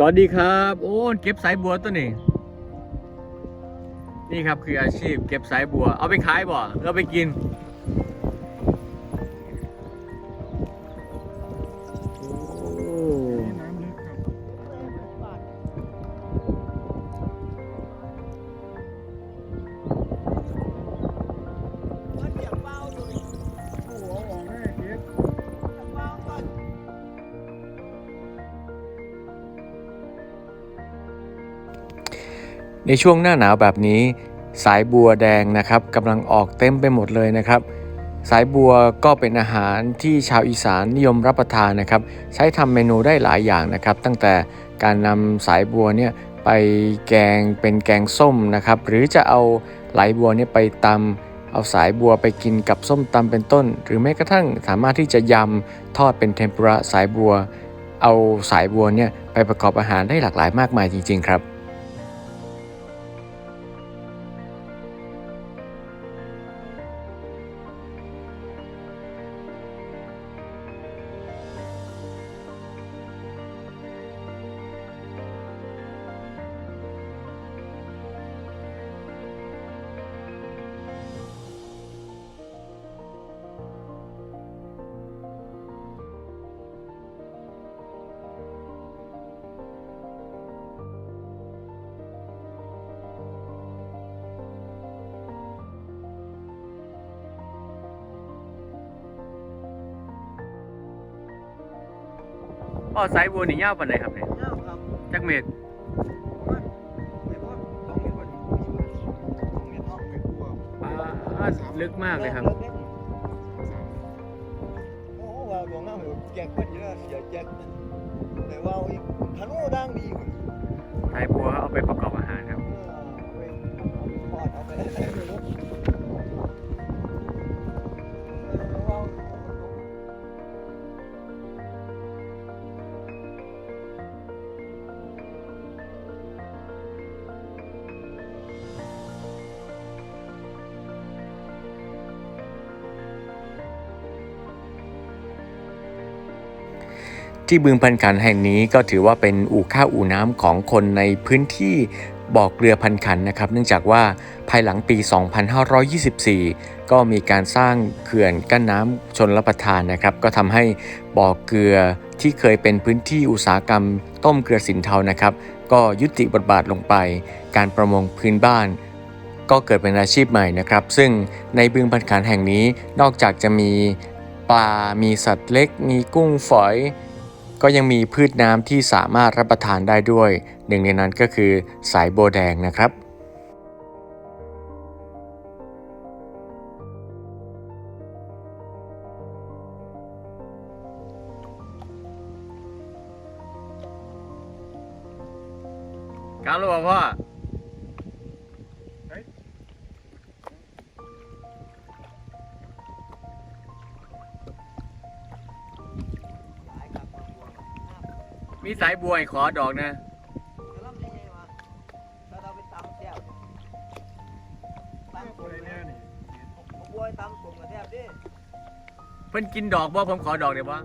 สวัสดีครับ โอ้เก็บสายบัวตัวนี้นี่ครับคืออาชีพเก็บสายบัว เอาไปขายบ่เอาไปกิน ในช่วงหน้าหนาวแบบนี้ สายบัวแดงนะครับกำลังออกเต็มไปหมดเลยนะครับ สายบัวก็เป็นอาหารที่ชาวอีสานนิยมรับประทานนะครับ ใช้ทำเมนูได้หลายอย่างนะครับ ตั้งแต่การนำสายบัวเนี่ยไปแกงเป็นแกงส้มนะครับ หรือจะเอาไหลบัวเนี่ยไปตำเอาสายบัวไปกินกับส้มตำเป็นต้น หรือแม้กระทั่งสามารถที่จะยำทอดเป็นเทมปุระสายบัว เอาสายบัวเนี่ยไปประกอบอาหารได้หลากหลายมากมายจริง ๆ ครับ อ๋อสายบัวนี่ยาวปานใดครับเนี่ยเน่าครับจักเมตรแต่ว่าต้องเห็นว่าต้องเห็นห้องเป็นพวกอ่าลึกมากเลยครับ โอ้ว่าหลวงน้าอยู่แจกคนเยอะเสียแจกแต่ว่าอีกธนูดังดีกว่าสายบัวเอาไปประกอบ ที่บึงพันขันแห่งนี้ก็ถือว่าเป็นอู่ข้าวอู่น้ำของคนในพื้นที่บ่อเกลือพันขันนะครับ เนื่องจากว่าภายหลังปี 2524 ก็มีการสร้างเขื่อนกั้นน้ำชนรับประทานนะครับ ก็ทำให้บ่อเกลือที่เคยเป็นพื้นที่อุตสาหกรรม ต้มเกลือสินเทานะครับ ก็ยุติบทบาทลงไป การประมงพื้นบ้านก็เกิดเป็นอาชีพใหม่นะครับ ซึ่งในบึงพันขันแห่งนี้นอกจากจะมีปลา มีสัตว์เล็ก มีกุ้งฝอย ก็ยังมีพืชน้ำที่สามารถรับประทานได้ด้วย หนึ่งในนั้นก็คือสายโบแดงนะครับกาลว่าพ่อ มีสายบัวใขอดอกนะเพิ่นกินดอกบ่ผมขอดอกเดี๋ยวบ่